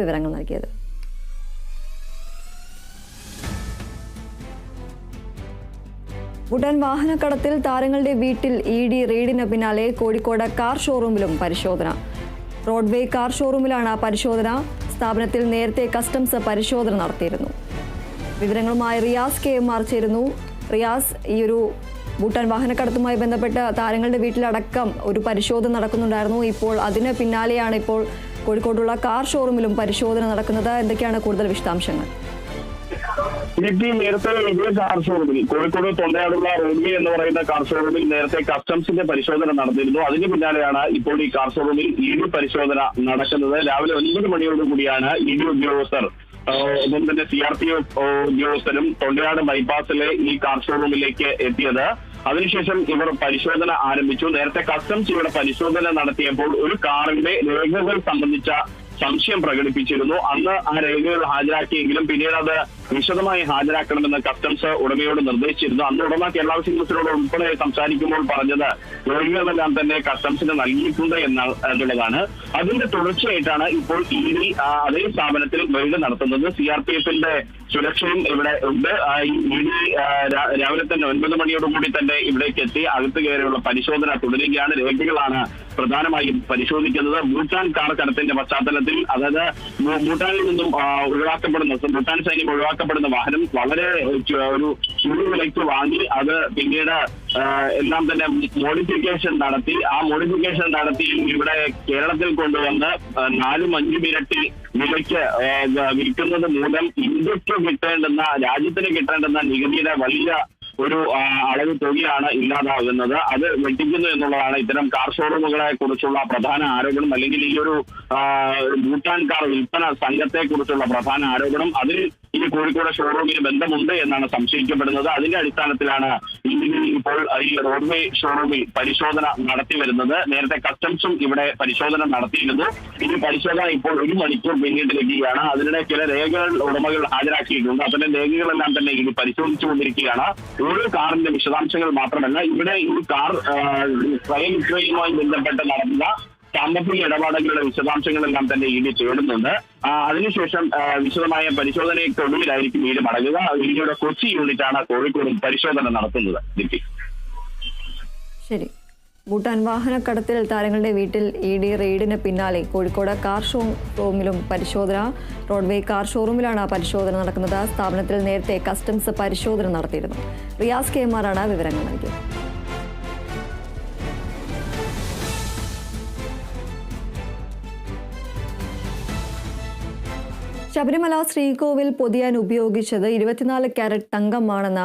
വിവരങ്ങൾ നൽകിയത്. ഉടൻ വാഹനക്കടത്തിൽ താരങ്ങളുടെ വീട്ടിൽ ഇ ഡി റെയ്ഡിന് പിന്നാലെ കോഴിക്കോട് കാർ ഷോറൂമിലും പരിശോധന. റോഡ്വേ കാർ ഷോറൂമിലാണ് പരിശോധന. സ്ഥാപനത്തിൽ നേരത്തെ കസ്റ്റംസ് പരിശോധന നടത്തിയിരുന്നു. വിവരങ്ങളുമായി റിയാസ് കെ എം ആർ ചേരുന്നു. റിയാസ് ഈ ഒരു ഭൂട്ടാൻ വാഹനക്കടത്തുമായി ബന്ധപ്പെട്ട് താരങ്ങളുടെ വീട്ടിലടക്കം ഒരു പരിശോധന നടക്കുന്നുണ്ടായിരുന്നു. ഇപ്പോൾ അതിന് പിന്നാലെയാണ് ഇപ്പോൾ കോഴിക്കോടുള്ള കാർ ഷോറൂമിലും പരിശോധന നടക്കുന്നത് എന്തൊക്കെയാണ് കൂടുതൽ വിശദാംശങ്ങൾ? ഇടുക്കി നേരത്തെ ഇതേ കാർ ഷോറൂമിൽ കോഴിക്കോട് തൊണ്ടയാടുള്ള റോഡ്വേ എന്ന് പറയുന്ന കാർ ഷോറൂമിൽ നേരത്തെ കസ്റ്റംസിന്റെ പരിശോധന നടന്നിരുന്നു. അതിന് പിന്നാലെയാണ് ഇപ്പോൾ ഈ കാർ ഷോറൂമിൽ ഇ ഡി പരിശോധന നടക്കുന്നത്. രാവിലെ ഒൻപത് മണിയോടുകൂടിയാണ് ഡി ഉദ്യോഗസ്ഥർ ഒന്നും തന്നെ സി ആർ പി ഉദ്യോഗസ്ഥരും തൊണ്ടയാട് ബൈപ്പാസിലെ ഈ കാർ ഷോറൂമിലേക്ക് എത്തിയത്. അതിനുശേഷം ഇവർ പരിശോധന ആരംഭിച്ചു. നേരത്തെ കസ്റ്റംസ് ഇവിടെ പരിശോധന നടത്തിയപ്പോൾ ഒരു കാറിന്റെ രേഖകൾ സംബന്ധിച്ച സംശയം പ്രകടിപ്പിച്ചിരുന്നു. അന്ന് ആ രേഖകൾ ഹാജരാക്കിയെങ്കിലും പിന്നീട് അത് വിശദമായി ഹാജരാക്കണമെന്ന് കസ്റ്റംസ് ഉടമയോട് നിർദ്ദേശിച്ചിരുന്നു. അന്ന് ഉടമ കേരള സിംഗസിനോട് ഉൾപ്പെടെ സംസാരിക്കുമ്പോൾ പറഞ്ഞത് രോഗികളെല്ലാം തന്നെ കസ്റ്റംസിന് നൽകിയിട്ടുണ്ട് എന്ന എന്നുള്ളതാണ്. അതിന്റെ തുടർച്ചയായിട്ടാണ് ഇപ്പോൾ ഇ ഡി അതേ സ്ഥാപനത്തിൽ റെയ്ഡ് നടത്തുന്നത്. സി ആർ പി എഫിന്റെ സുരക്ഷയും ഇവിടെ ഉണ്ട്. ഇനി രാവിലെ തന്നെ ഒൻപത് മണിയോടുകൂടി തന്നെ ഇവിടേക്ക് എത്തി. അകത്ത് കയറിയുള്ള പരിശോധന തുടരുകയാണ്. രേഖകളാണ് പ്രധാനമായും പരിശോധിക്കുന്നത്. ഭൂട്ടാൻ കാർ കടത്തിന്റെ പശ്ചാത്തലത്തിൽ അതായത് ഭൂട്ടാനിൽ നിന്നും ഒഴിവാക്കപ്പെടുന്ന ഭൂട്ടാൻ സൈന്യം ഒഴിവാക്കപ്പെടുന്ന വാഹനം വളരെ ഒരു ചുരു വിലയ്ക്ക് വാങ്ങി അത് പിന്നീട് എല്ലാം തന്നെ മോഡിഫിക്കേഷൻ നടത്തി. ആ മോഡിഫിക്കേഷൻ നടത്തി ഇവിടെ കേരളത്തിൽ കൊണ്ടുവന്ന് നാലു അഞ്ചും ഇരട്ടി വിലയ്ക്ക് വിൽക്കുന്നത് മൂലം ഇന്ത്യയ്ക്ക് കിട്ടേണ്ടുന്ന രാജ്യത്തിന് കിട്ടേണ്ടുന്ന നികുതിയുടെ വലിയ ഒരു അളവ് തുകയാണ് ഇല്ലാതാകുന്നത്. അത് വെട്ടിക്കുന്നു എന്നുള്ളതാണ് ഇത്തരം കാർ ഷോറൂമുകളെ കുറിച്ചുള്ള പ്രധാന ആരോപണം. അല്ലെങ്കിൽ ഈ ഒരു ഭൂട്ടാൻ കാർ വിൽപ്പന സംഘത്തെ കുറിച്ചുള്ള പ്രധാന ആരോപണം. അതിൽ ഈ കോഴിക്കോട് ഷോറൂമിന് ബന്ധമുണ്ട് എന്നാണ് സംശയിക്കപ്പെടുന്നത്. അതിന്റെ അടിസ്ഥാനത്തിലാണ് ഇതിന് ഇപ്പോൾ ഈ റോഡ്വേ ഷോറൂമിൽ പരിശോധന നടത്തി വരുന്നത്. നേരത്തെ കസ്റ്റംസും ഇവിടെ പരിശോധന നടത്തിയിരുന്നു. ഈ പരിശോധന ഇപ്പോൾ ഒരു മണിക്കൂർ പിന്നീട്ടിരിക്കുകയാണ്. അതിനിടെ ചില രേഖകൾ ഉടമകൾ ഹാജരാക്കിയിട്ടുണ്ട്. അതിന്റെ രേഖകളെല്ലാം തന്നെ ഇനി പരിശോധിച്ചു കൊണ്ടിരിക്കുകയാണ്. ഓരോ കാറിന്റെ വിശദാംശങ്ങൾ മാത്രമല്ല ഇവിടെ ഈ കാർ ട്രെയിൻ ട്രെയിനുമായി ബന്ധപ്പെട്ട് നടന്ന സാമ്പത്തിക ഇടപാടുകളുടെ വിശദാംശങ്ങളെല്ലാം തന്നെ ഇ ഡി തേടുന്നുണ്ട്. അതിനുശേഷം വിശദമായ പരിശോധനയ്ക്കൊടുവിലായിരിക്കും ഇ മടങ്ങുക. ഇ കൊച്ചി യൂണിറ്റാണ് കോഴിക്കോട് പരിശോധന നടത്തുന്നത്. ദിപ്തി ശരി. ഭൂട്ടാൻ വാഹനക്കടത്തിൽ താരങ്ങളുടെ വീട്ടിൽ ഇ ഡി റെയ്ഡിന് പിന്നാലെ കോഴിക്കോട് കാർ ഷോറൂമിലും പരിശോധന. റോഡ്വേ കാർ ഷോറൂമിലാണ് പരിശോധന നടക്കുന്നത്. സ്ഥാപനത്തിൽ നേരത്തെ കസ്റ്റംസ് പരിശോധന നടത്തിയിരുന്നു. റിയാസ് കെ എം വിവരങ്ങൾ നൽകിയത്. ശബരിമല ശ്രീകോവിൽ പൊതിയാൻ ഉപയോഗിച്ചത് ഇരുപത്തിനാല് ക്യാരറ്റ് തങ്കമാണെന്ന